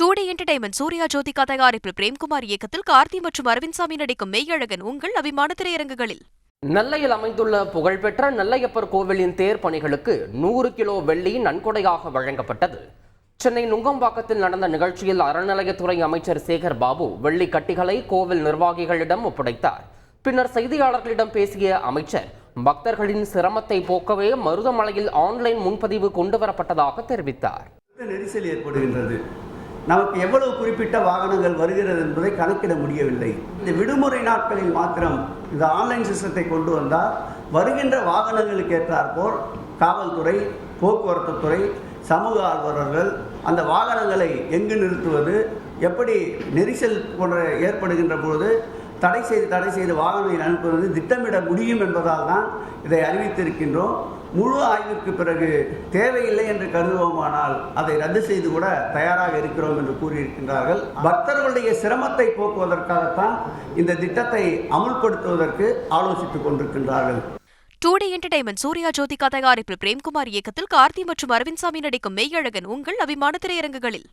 Two D entertainment Suriya Jyothika தயாரிப்பில் பிரேம்குமார் இயக்கத்தில் கார்த்தி மற்றும் அரவிந்த் நடிக்கும் மெய்யழகன் உங்கள் அபிமான திரையரங்குகளில். நெல்லையில் அமைந்துள்ள புகழ்பெற்ற நெல்லையப்பர் கோவிலின் தேர் பணிகளுக்கு நூறு கிலோ வெள்ளி நன்கொடையாக வழங்கப்பட்டது. சென்னை நுங்கம்பாக்கத்தில் நடந்த நிகழ்ச்சியில் அறநிலையத்துறை அமைச்சர் சேகர் பாபு வெள்ளி கட்டிகளை கோவில் நிர்வாகிகளிடம் ஒப்படைத்தார். பின்னர் செய்தியாளர்களிடம் பேசிய அமைச்சர் பக்தர்களின் சிரமத்தை போக்கவே மருதமலையில் ஆன்லைன் முன்பதிவு கொண்டுவரப்பட்டதாக தெரிவித்தார். நெரிசல் ஏற்படுகின்றது. நமக்கு எவ்வளவு குறிப்பிட்ட வாகனங்கள் வருகிறது என்பதை கணக்கிட முடியவில்லை. இந்த விடுமுறை நாட்களில் மாத்திரம் இந்த ஆன்லைன் சிஸ்டத்தை கொண்டு வந்தால் வருகின்ற வாகனங்களுக்கு ஏற்றாற்போல் காவல்துறை போக்குவரத்து துறை சமூக ஆர்வலர்கள் அந்த வாகனங்களை எங்கு நிறுத்துவது எப்படி நெரிசல் போன்ற ஏற்படுகின்ற பொழுது தடை செய்து தடை செய்து வாகனங்களை அனுப்புவது திட்டமிட முடியும் என்பதால் தான் இதை அறிவித்திருக்கின்றோம். முழு ஆய்விற்கு பிறகு தேவையில்லை என்று கருதுவோமானால் அதை ரத்து செய்து கூட தயாராக இருக்கிறோம் என்று கூறியிருக்கின்றார்கள். பக்தர்களுடைய சிரமத்தை போக்குவதற்காகத்தான் இந்த திட்டத்தை அமுல்படுத்துவதற்கு ஆலோசித்துக் கொண்டிருக்கின்றார்கள். டூ என்டர்டைன்மெண்ட் சூர்யா ஜோதிகா தயாரிப்பில் பிரேம்குமார் இயக்கத்தில் கார்த்தி மற்றும் அரவிந்த் நடிக்கும் மெய்யழகன் உங்கள் அபிமான திரையரங்குகளில்.